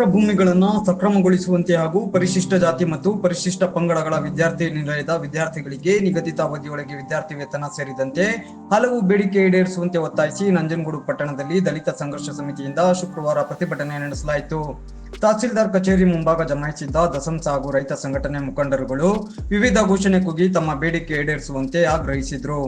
ದಲಿತರ ಭೂಮಿಗಳನ್ನ ಸಕ್ರಮಗೊಳಿಸುವಂತೆ ಹಾಗೂ ಪರಿಶಿಷ್ಟ ಜಾತಿ ಮತ್ತು ಪರಿಶಿಷ್ಟ ಪಂಗಡಗಳ ವಿದ್ಯಾರ್ಥಿ ನಿಲಯದ ವಿದ್ಯಾರ್ಥಿಗಳಿಗೆ ನಿಗದಿತ ಅವಧಿಯೊಳಗೆ ವಿದ್ಯಾರ್ಥಿ ವೇತನ ಸೇರಿದಂತೆ ಹಲವು ಬೇಡಿಕೆ ಈಡೇರಿಸುವಂತೆ ಒತ್ತಾಯಿಸಿ ನಂಜನಗೂಡು ಪಟ್ಟಣದಲ್ಲಿ ದಲಿತ ಸಂಘರ್ಷ ಸಮಿತಿಯಿಂದ ಶುಕ್ರವಾರ ಪ್ರತಿಭಟನೆ ನಡೆಸಲಾಯಿತು. ತಹಸೀಲ್ದಾರ್ ಕಚೇರಿ ಮುಂಭಾಗ ಜಮಾಯಿಸಿದ್ದ ದಸಂಸ ಹಾಗೂ ರೈತ ಸಂಘಟನೆ ಮುಖಂಡರುಗಳು ವಿವಿಧ ಘೋಷಣೆ ಕೂಗಿ ತಮ್ಮ ಬೇಡಿಕೆ ಈಡೇರಿಸುವಂತೆ ಆಗ್ರಹಿಸಿದ್ರು.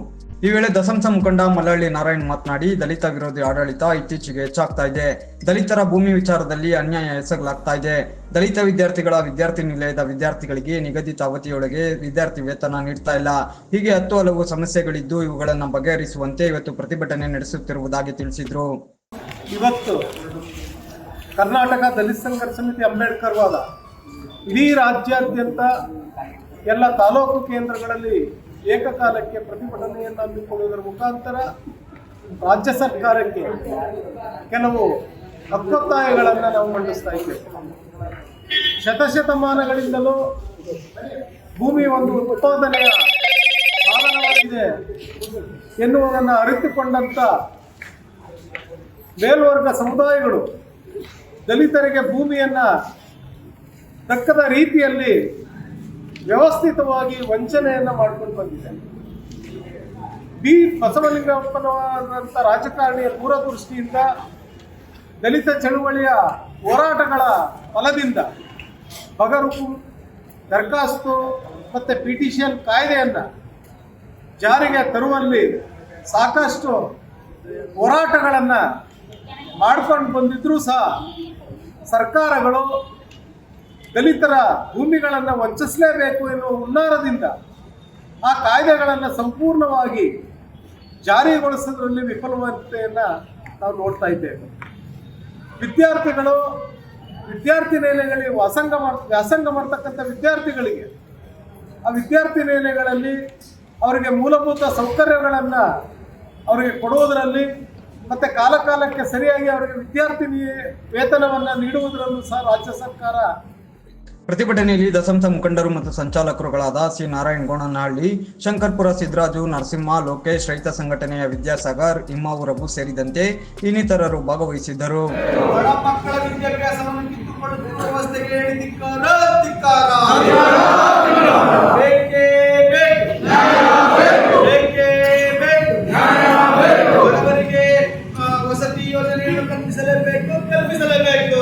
ಈ ವೇಳೆ ದಸಂಸ ಮುಖಂಡ ಮಲ್ಲಹಳ್ಳಿ ನಾರಾಯಣ್ ಮಾತನಾಡಿ, ದಲಿತ ವಿರೋಧಿ ಆಡಳಿತ ಇತ್ತೀಚೆಗೆ ಹೆಚ್ಚಾಗ್ತಾ ಇದೆ. ದಲಿತರ ಭೂಮಿ ವಿಚಾರದಲ್ಲಿ ಅನ್ಯಾಯ ಎಸಗಲಾಗ್ತಾ ಇದೆ. ದಲಿತ ವಿದ್ಯಾರ್ಥಿಗಳ ವಿದ್ಯಾರ್ಥಿ ನಿಲಯದ ವಿದ್ಯಾರ್ಥಿಗಳಿಗೆ ನಿಗದಿತ ಅವಧಿಯೊಳಗೆ ವಿದ್ಯಾರ್ಥಿ ವೇತನ ನೀಡ್ತಾ ಇಲ್ಲ. ಹೀಗೆ ಹತ್ತು ಹಲವು ಸಮಸ್ಯೆಗಳಿದ್ದು ಇವುಗಳನ್ನು ಬಗೆಹರಿಸುವಂತೆ ಇವತ್ತು ಪ್ರತಿಭಟನೆ ನಡೆಸುತ್ತಿರುವುದಾಗಿ ತಿಳಿಸಿದ್ರು. ಇವತ್ತು ಕರ್ನಾಟಕ ದಲಿತ ಸಂಘರ್ಷ ಸಮಿತಿ ಅಂಬೇಡ್ಕರ್ ವಾದ. ಇಡೀ ರಾಜ್ಯಾದ್ಯಂತ ಎಲ್ಲ ತಾಲೂಕು ಕೇಂದ್ರಗಳಲ್ಲಿ ಏಕಕಾಲಕ್ಕೆ ಪ್ರತಿಭಟನೆಯನ್ನು ಹಮ್ಮಿಕೊಳ್ಳುವುದರ ಮುಖಾಂತರ ರಾಜ್ಯ ಸರ್ಕಾರಕ್ಕೆ ಕೆಲವು ಹಕ್ಕೊತ್ತಾಯಗಳನ್ನು ನಾವು ಮಂಡಿಸ್ತಾ ಇದ್ದೇವೆ. ಶತಶತಮಾನಗಳಿಂದಲೂ ಭೂಮಿ ಒಂದು ಉತ್ಪಾದನೆಯ ಸಾಧನವಾಗಿದೆ ಎನ್ನುವುದನ್ನು ಅರಿತುಕೊಂಡಂಥ ಮೇಲ್ವರ್ಗ ಸಮುದಾಯಗಳು ದಲಿತರಿಗೆ ಭೂಮಿಯನ್ನು ತಕ್ಕದ ರೀತಿಯಲ್ಲಿ ವ್ಯವಸ್ಥಿತವಾಗಿ ವಂಚನೆಯನ್ನ ಮಾಡ್ಕೊಂಡು ಬಂದಿದೆ. ಬಿ. ಬಸವಲಿಂಗಪ್ಪನವರಂಥ ರಾಜಕಾರಣಿಯ ದೂರದೃಷ್ಟಿಯಿಂದ ದಲಿತ ಚಳುವಳಿಯ ಹೋರಾಟಗಳ ಫಲದಿಂದ ಬಗರುಕು ದರಖಾಸ್ತು ಮತ್ತು ಪಿಟಿಷಿಯನ್ ಕಾಯ್ದೆಯನ್ನು ಜಾರಿಗೆ ತರುವಲ್ಲಿ ಸಾಕಷ್ಟು ಹೋರಾಟಗಳನ್ನು ಮಾಡ್ಕೊಂಡು ಬಂದಿದ್ರು ಸಹ ಸರ್ಕಾರಗಳು ದಲಿತರ ಭೂಮಿಗಳನ್ನು ವಂಚಿಸಲೇಬೇಕು ಎನ್ನುವ ಹುನ್ನಾರದಿಂದ ಆ ಕಾಯ್ದೆಗಳನ್ನು ಸಂಪೂರ್ಣವಾಗಿ ಜಾರಿಗೊಳಿಸೋದ್ರಲ್ಲಿ ವಿಫಲವಂತೆಯನ್ನು ನಾವು ನೋಡ್ತಾ ಇದ್ದೇವೆ. ವಿದ್ಯಾರ್ಥಿಗಳು ವಿದ್ಯಾರ್ಥಿ ನಿಲಯಗಳಿಗೆ ವ್ಯಾಸಂಗ ಮಾಡ್, ವ್ಯಾಸಂಗ ಮಾಡ್ತಕ್ಕಂಥ ವಿದ್ಯಾರ್ಥಿಗಳಿಗೆ ಆ ವಿದ್ಯಾರ್ಥಿ ನಿಲಯಗಳಲ್ಲಿ ಅವರಿಗೆ ಮೂಲಭೂತ ಸೌಕರ್ಯಗಳನ್ನು ಅವರಿಗೆ ಕೊಡುವುದರಲ್ಲಿ ಮತ್ತು ಕಾಲಕಾಲಕ್ಕೆ ಸರಿಯಾಗಿ ಅವರಿಗೆ ವಿದ್ಯಾರ್ಥಿ ವೇತನವನ್ನು ನೀಡುವುದರಲ್ಲೂ ಸಹ ರಾಜ್ಯ ಸರ್ಕಾರ ಪ್ರತಿಭಟನೆಯಲ್ಲಿ ದಸಂಸ ಮುಖಂಡರು ಮತ್ತು ಸಂಚಾಲಕರುಗಳಾದ ಸಿ ನಾರಾಯಣ ಗೋಣನಹಳ್ಳಿ ಶಂಕರ್ಪುರ ಸಿದ್ದರಾಜು ನರಸಿಂಹ, ಲೋಕೇಶ್ ರೈತ ಸಂಘಟನೆಯ ವಿದ್ಯಾಸಾಗರ್, ಇಮ್ಮಾವೂರಬು ಸೇರಿದಂತೆ ಇನ್ನಿತರರು ಭಾಗವಹಿಸಿದ್ದರು. ಕಲ್ಪಿಸಲೇಬೇಕು.